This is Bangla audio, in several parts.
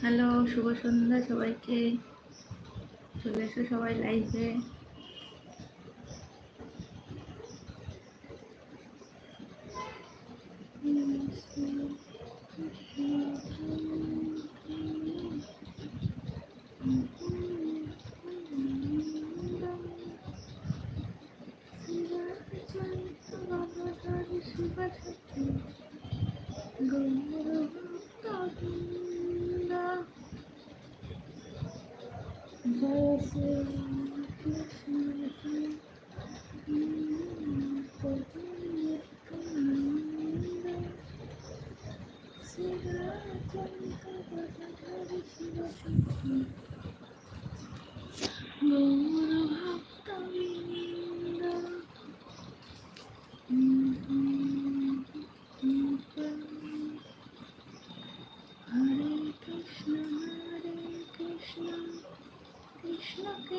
হ্যালো শুভ সন্ধ্যা সবাইকে। চলে এসো সবাই লাইভে জয়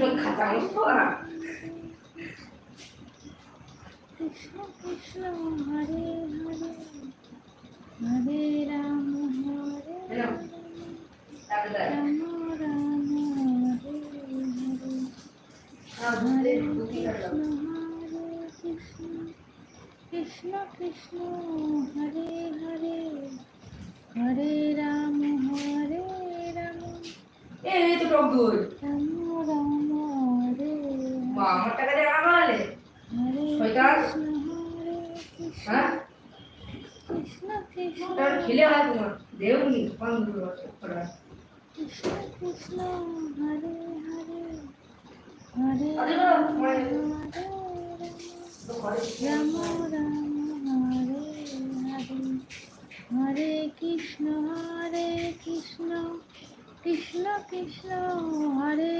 রাম হরে কৃষ্ণ কৃষ্ণ হরে হরে হরে রাম হরে রাম। রাম রাম হরে হরে হরে কৃষ্ণ কৃষ্ণ কৃষ্ণ হরে হরে হরে রাম হরে রাম তো টক রাম রাম। মা আমার টাকা দিয়ে রান্না বানালে? শয়তান। হ্যাঁ? খেলে হয় তোমার। দেউনি পান কৃষ্ণ কৃষ্ণ হরে হরে হরে কৃষ্ণ হরে কৃষ্ণ কৃষ্ণ কৃষ্ণ, হরে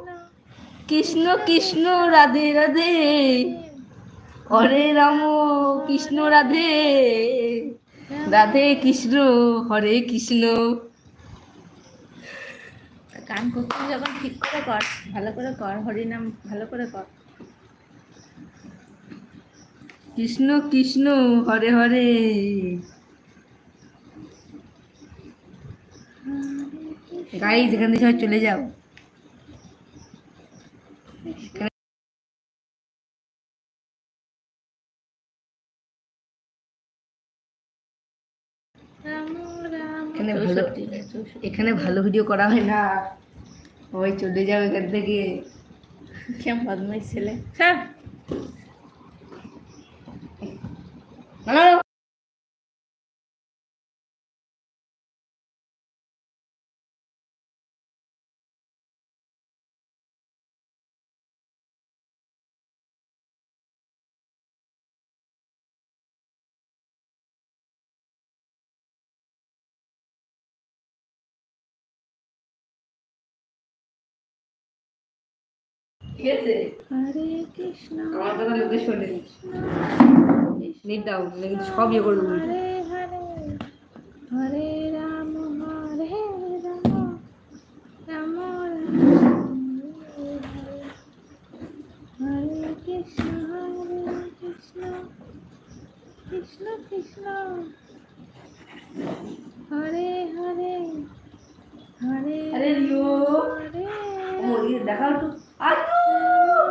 কৃষ্ণ কৃষ্ণ রাধে রাধে। হরে রাম কৃষ্ণ রাধে। রাধে কৃষ্ণ হরে কৃষ্ণ। গান করতে যখন ঠিক করে কর ভালো করে কর হরিনাম ভালো করে কর। কৃষ্ণ কৃষ্ণ হরে হরে। গাই যেখান থেকে সবাই চলে যাও। এখানে ভালো। এখানে ভালো ভিডিও করা হয় না। ওই চলে যাবে এখান থেকে। কেমন বদমাইশ ছেলে। হ্যাঁ। ঠিক আছে হরে কৃষ্ণ। আমার কথা লোকে শোনে নেট দাও কিন্তু সব ইয়ে করে দেবো। হরে রাম হরে রাম রাম হরে কৃষ্ণ হরে কৃষ্ণ কৃষ্ণ কৃষ্ণ। হরে হরে হরে হরে। ইয়ে দেখাও তো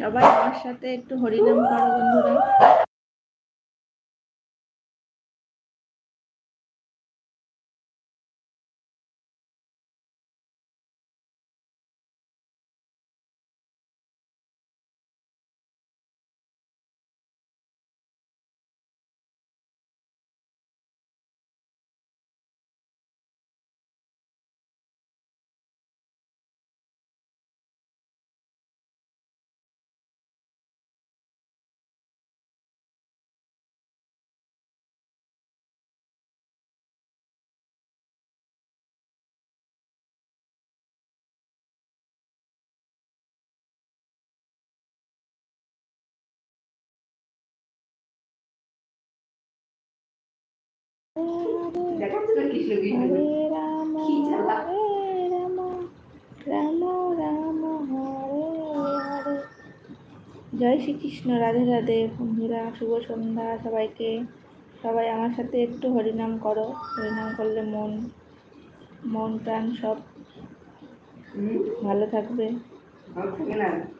সবাই আমার সাথে একটু হরিনাম করো বন্ধুরা। রাম রাম রাম রাম হরে হরে জয় শ্রীকৃষ্ণ রাধে রাধে বন্ধুরা শুভ সন্ধ্যা সবাইকে। সবাই আমার সাথে একটু হরিনাম করো। হরিনাম করলে মন মন প্রাণ সব ভালো থাকবে। ভালো থাকে না?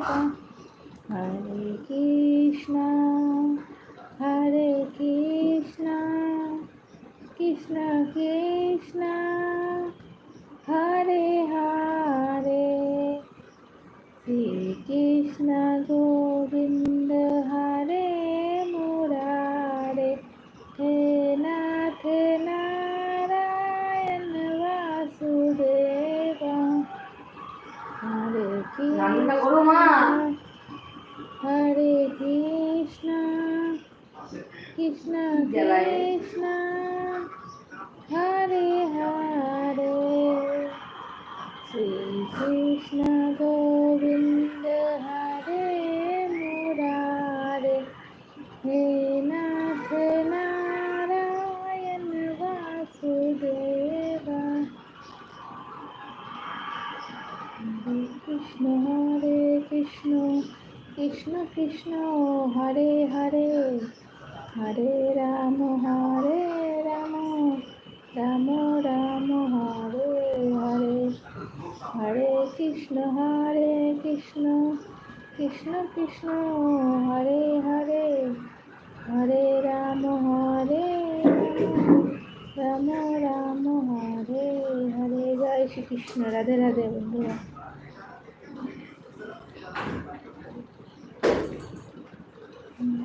বাসুদেব হরে কৃষ্ণ হরে কৃষ্ণ কৃষ্ণ কৃষ্ণ হরে হরে। শ্রীকৃষ্ণ গোবিন্দ কৃষ্ণ হরে কৃষ্ণ কৃষ্ণ কৃষ্ণ, হরে হরে। হরে রাম হরে রাম রাম রাম, হরে হরে। হরে কৃষ্ণ হরে কৃষ্ণ কৃষ্ণ কৃষ্ণ, হরে হরে। হরে রাম হরে রাম রাম, হরে হরে। জয় শ্রীকৃষ্ণ, রাধে রাধে বন্ধুরা।